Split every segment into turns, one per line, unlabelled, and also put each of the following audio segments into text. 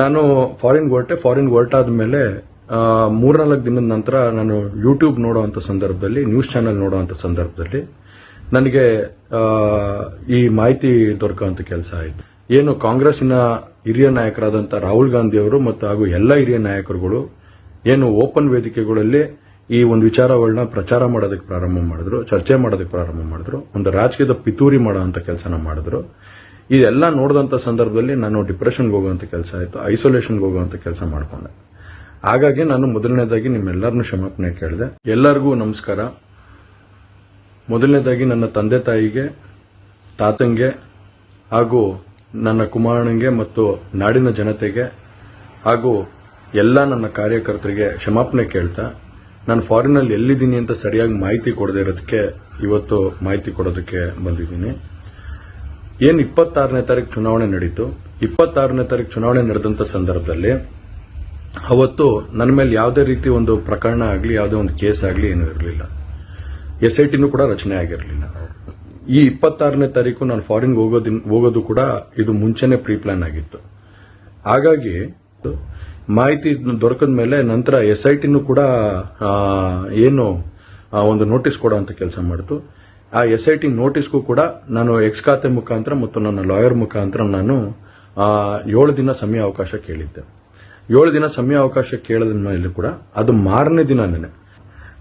ನಾನು ಫಾರಿನ್ ಹೊರಟೆ ಫಾರಿನ್ ಹೊರಟಾದ ಮೇಲೆ ಮೂರ್ನಾಲ್ಕು ದಿನದ ನಂತರ ನಾನು ಯೂಟ್ಯೂಬ್ ನೋಡುವಂತ ಸಂದರ್ಭದಲ್ಲಿ ನ್ಯೂಸ್ ಚಾನೆಲ್ ನೋಡುವಂತ ಸಂದರ್ಭದಲ್ಲಿ ನನಗೆ ಈ ಮಾಹಿತಿ ದೊರಕುವಂತ ಕೆಲಸ ಆಯಿತು. ಏನು ಕಾಂಗ್ರೆಸ್ಸಿನ ಹಿರಿಯ ನಾಯಕರಾದಂಥ ರಾಹುಲ್ ಗಾಂಧಿ ಅವರು ಮತ್ತು ಹಾಗೂ ಎಲ್ಲ ಹಿರಿಯ ನಾಯಕರುಗಳು ಏನು ಓಪನ್ ವೇದಿಕೆಗಳಲ್ಲಿ ಈ ಒಂದು ವಿಚಾರಗಳನ್ನ ಪ್ರಚಾರ ಮಾಡೋದಕ್ಕೆ ಪ್ರಾರಂಭ ಮಾಡಿದ್ರು, ಚರ್ಚೆ ಮಾಡೋದಕ್ಕೆ ಪ್ರಾರಂಭ ಮಾಡಿದ್ರು, ಒಂದು ರಾಜಕೀಯದ ಪಿತೂರಿ ಮಾಡೋ ಅಂತ ಕೆಲಸನ ಮಾಡಿದ್ರು. ಇದೆಲ್ಲ ನೋಡಿದಂಥ ಸಂದರ್ಭದಲ್ಲಿ ನಾನು ಡಿಪ್ರೆಷನ್ಗೆ ಹೋಗುವಂಥ ಕೆಲಸ ಆಯಿತು ಐಸೋಲೇಷನ್ಗೆ ಹೋಗುವಂಥ ಕೆಲಸ ಮಾಡಿಕೊಂಡೆ. ಹಾಗಾಗಿ ನಾನು ಮೊದಲನೇದಾಗಿ ನಿಮ್ಮೆಲ್ಲರನ್ನೂ ಕ್ಷಮಾಪಣೆ ಕೇಳಿದೆ. ಎಲ್ಲರಿಗೂ ನಮಸ್ಕಾರ. ಮೊದಲನೇದಾಗಿ ನನ್ನ ತಂದೆ ತಾಯಿಗೆ, ತಾತಂಗೆ ಹಾಗೂ ನನ್ನ ಕುಮಾರನಿಗೆ ಮತ್ತು ನಾಡಿನ ಜನತೆಗೆ ಹಾಗೂ ಎಲ್ಲ ನನ್ನ ಕಾರ್ಯಕರ್ತರಿಗೆ ಕ್ಷಮಾಪಣೆ ಕೇಳ್ತಾ, ನಾನು ಫಾರಿನಲ್ಲಿ ಎಲ್ಲಿದ್ದೀನಿ ಅಂತ ಸರಿಯಾಗಿ ಮಾಹಿತಿ ಕೊಡದೇ ಇರೋದಕ್ಕೆ ಇವತ್ತು ಮಾಹಿತಿ ಕೊಡೋದಕ್ಕೆ ಬಂದಿದ್ದೀನಿ. ಏನು ಇಪ್ಪತ್ತಾರನೇ ತಾರೀಕು ಚುನಾವಣೆ ನಡೀತು? ಇಪ್ಪತ್ತಾರನೇ ತಾರೀಕು ಚುನಾವಣೆ ನಡೆದಂತ ಸಂದರ್ಭದಲ್ಲಿ ಅವತ್ತು ನನ್ನ ಮೇಲೆ ಯಾವುದೇ ರೀತಿ ಒಂದು ಪ್ರಕರಣ ಆಗಲಿ, ಯಾವುದೇ ಒಂದು ಕೇಸ್ ಆಗಲಿ ಏನೂ ಇರಲಿಲ್ಲ. ಎಸ್ ಐ ಟಿನೂ ಕೂಡ ರಚನೆ ಆಗಿರಲಿಲ್ಲ. ಈ ಇಪ್ಪತ್ತಾರನೇ ತಾರೀಕು ನಾನು ಫಾರಿನ್ ಹೋಗೋದಿನ್, ಹೋಗೋದು ಕೂಡ ಇದು ಮುಂಚೆನೆ ಪ್ರೀ ಪ್ಲಾನ್ ಆಗಿತ್ತು. ಹಾಗಾಗಿ ಮಾಹಿತಿ ದೊರಕದ ಮೇಲೆ ನಂತರ ಎಸ್ ಐ ಟಿನೂ ಕೂಡ ಏನು ಒಂದು ನೋಟಿಸ್ ಕೊಡುವಂತ ಕೆಲಸ ಮಾಡಿತು. ಆ ಎಸ್ ಐ ಟಿ ನೋಟಿಸ್ಗೂ ಕೂಡ ನಾನು ಎಕ್ಸ್ ಖಾತೆ ಮುಖಾಂತರ ಮತ್ತು ನನ್ನ ಲಾಯರ್ ಮುಖಾಂತರ ನಾನು ಏಳು ದಿನ ಸಮಯ ಅವಕಾಶ ಕೇಳಿದ್ದೆ. ಏಳು ದಿನ ಸಮಯ ಅವಕಾಶ ಕೇಳಿದ ಮೇಲೆ ಕೂಡ ಅದು ಮಾರನೇ ದಿನನೇ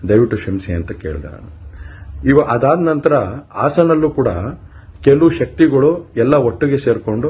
ದಯವಿಟ್ಟು ಕ್ಷಮಿಸಿ ಅಂತ ಕೇಳಿದೆ ನಾನು. ಇವ ಅದಾದ ನಂತರ ಹಾಸನಲ್ಲೂ ಕೂಡ ಕೆಲವು ಶಕ್ತಿಗಳು ಎಲ್ಲ ಒಟ್ಟಿಗೆ ಸೇರ್ಕೊಂಡು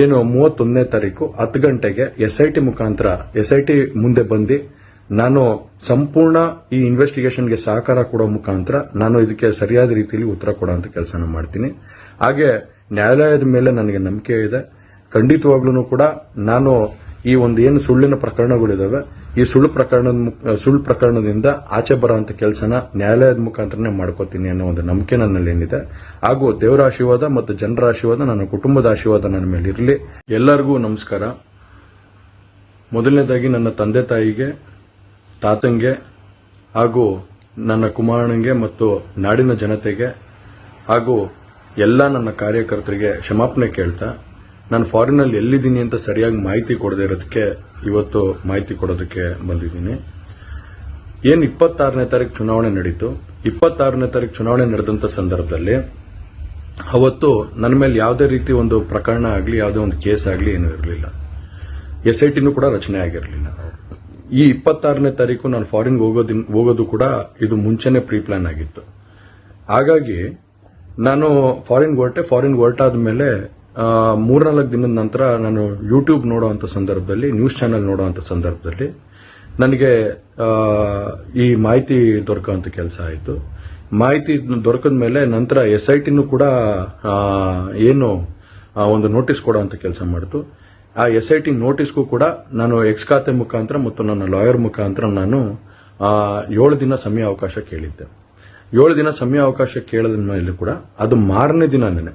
ಏನು ಮೂವತ್ತೊಂದನೇ ತಾರೀಕು ಹತ್ತು ಗಂಟೆಗೆ ಎಸ್ ಐ ಟಿ ಮುಖಾಂತರ ಎಸ್ ಐ ಟಿ ಮುಂದೆ ಬಂದು ನಾನು ಸಂಪೂರ್ಣ ಈ ಇನ್ವೆಸ್ಟಿಗೇಷನ್ಗೆ ಸಹಕಾರ ಕೊಡೋ ಮುಖಾಂತರ ನಾನು ಇದಕ್ಕೆ ಸರಿಯಾದ ರೀತಿಯಲ್ಲಿ ಉತ್ತರ ಕೊಡೋಂಥ ಕೆಲಸನ ಮಾಡ್ತೀನಿ. ಹಾಗೆ ನ್ಯಾಯಾಲಯದ ಮೇಲೆ ನನಗೆ ನಂಬಿಕೆ ಇದೆ. ಖಂಡಿತವಾಗ್ಲೂ ಕೂಡ ನಾನು ಈ ಒಂದು ಏನು ಸುಳ್ಳಿನ ಪ್ರಕರಣಗಳಿದಾವೆ ಈ ಸುಳ್ಳು ಪ್ರಕರಣದ ಸುಳ್ಳು ಪ್ರಕರಣದಿಂದ ಆಚೆ ಬರುವಂತ ಕೆಲಸನ ನ್ಯಾಯಾಲಯದ ಮುಖಾಂತರನೇ ಮಾಡ್ಕೋತೀನಿ ಅನ್ನೋ ಒಂದು ನಂಬಿಕೆ ನನ್ನಲ್ಲೇನಿದೆ ಹಾಗೂ ದೇವರ ಆಶೀರ್ವಾದ ಮತ್ತು ಜನರ ಆಶೀರ್ವಾದ, ನನ್ನ ಕುಟುಂಬದ ಆಶೀರ್ವಾದ ನನ್ನ ಮೇಲೆ ಇರಲಿ. ಎಲ್ಲರಿಗೂ ನಮಸ್ಕಾರ. ಮೊದಲನೇದಾಗಿ ನನ್ನ ತಂದೆ ತಾಯಿಗೆ, ತಾತಂಗೆ, ಹಾಗೂ ನನ್ನ ಕುಮಾರನಿಗೆ ಮತ್ತು ನಾಡಿನ ಜನತೆಗೆ, ಹಾಗೂ ಎಲ್ಲ ನನ್ನ ಕಾರ್ಯಕರ್ತರಿಗೆ ಕ್ಷಮಾಪಣೆ ಕೇಳ್ತಾ ನಾನು ಫಾರಿನಲ್ಲಿ ಎಲ್ಲಿದ್ದೀನಿ ಅಂತ ಸರಿಯಾಗಿ ಮಾಹಿತಿ ಕೊಡದೇ ಇರೋದಕ್ಕೆ ಇವತ್ತು ಮಾಹಿತಿ ಕೊಡೋದಕ್ಕೆ ಬಂದಿದ್ದೀನಿ. ಏನು ಇಪ್ಪತ್ತಾರನೇ ತಾರೀಕು ಚುನಾವಣೆ ನಡೀತು? ಇಪ್ಪತ್ತಾರನೇ ತಾರೀಕು ಚುನಾವಣೆ ನಡೆದಂತ ಸಂದರ್ಭದಲ್ಲಿ ಅವತ್ತು ನನ್ನ ಮೇಲೆ ಯಾವುದೇ ರೀತಿ ಒಂದು ಪ್ರಕರಣ ಆಗಲಿ, ಯಾವುದೇ ಒಂದು ಕೇಸ್ ಆಗಲಿ ಏನೂ ಇರಲಿಲ್ಲ. ಎಸ್ ಐ ಟಿನೂ ಕೂಡ ರಚನೆ ಆಗಿರಲಿಲ್ಲ. ಈ ಇಪ್ಪತ್ತಾರನೇ ತಾರೀಕು ನಾನು ಫಾರಿನ್ ಹೋಗೋದಿನ್, ಹೋಗೋದು ಕೂಡ ಇದು ಮುಂಚೆನೆ ಪ್ರೀ ಪ್ಲಾನ್ ಆಗಿತ್ತು. ಹಾಗಾಗಿ ನಾನು ಫಾರಿನ್ ಹೊರಟೆ, ಫಾರಿನ್ ಹೊರಟಾದ ಮೇಲೆ ಮೂರ್ನಾಲ್ಕು ದಿನದ ನಂತರ ನಾನು ಯೂಟ್ಯೂಬ್ ನೋಡುವಂತ ಸಂದರ್ಭದಲ್ಲಿ ನ್ಯೂಸ್ ಚಾನೆಲ್ ನೋಡುವಂತ ಸಂದರ್ಭದಲ್ಲಿ ನನಗೆ ಈ ಮಾಹಿತಿ ದೊರಕುವಂತ ಕೆಲಸ ಆಯಿತು. ಮಾಹಿತಿ ದೊರಕಿದ ಮೇಲೆ ನಂತರ ಎಸ್ ಐ ಟಿನೂ ಕೂಡ ಏನು ಒಂದು ನೋಟಿಸ್ ಕೊಡುವಂತ ಕೆಲಸ ಮಾಡಿತು. ಆ ಎಸ್ ಐ ಟಿ ನೋಟಿಸ್ಗೂ ಕೂಡ ನಾನು ಎಕ್ಸ್ ಖಾತೆ ಮುಖಾಂತರ ಮತ್ತು ನನ್ನ ಲಾಯರ್ ಮುಖಾಂತರ ನಾನು ಏಳು ದಿನ ಸಮಯ ಅವಕಾಶ ಕೇಳಿದ್ದೆ. ಏಳು ದಿನ ಸಮಯ ಅವಕಾಶ ಕೇಳಿದ ಮೇಲೆ ಕೂಡ, ಅದು ಮಾರನೇ ದಿನನೇ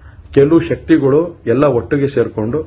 ಕೆಲವು ಶಕ್ತಿಗಳು ಎಲ್ಲ ಒಟ್ಟಿಗೆ ಸೇರ್ಕೊಂಡು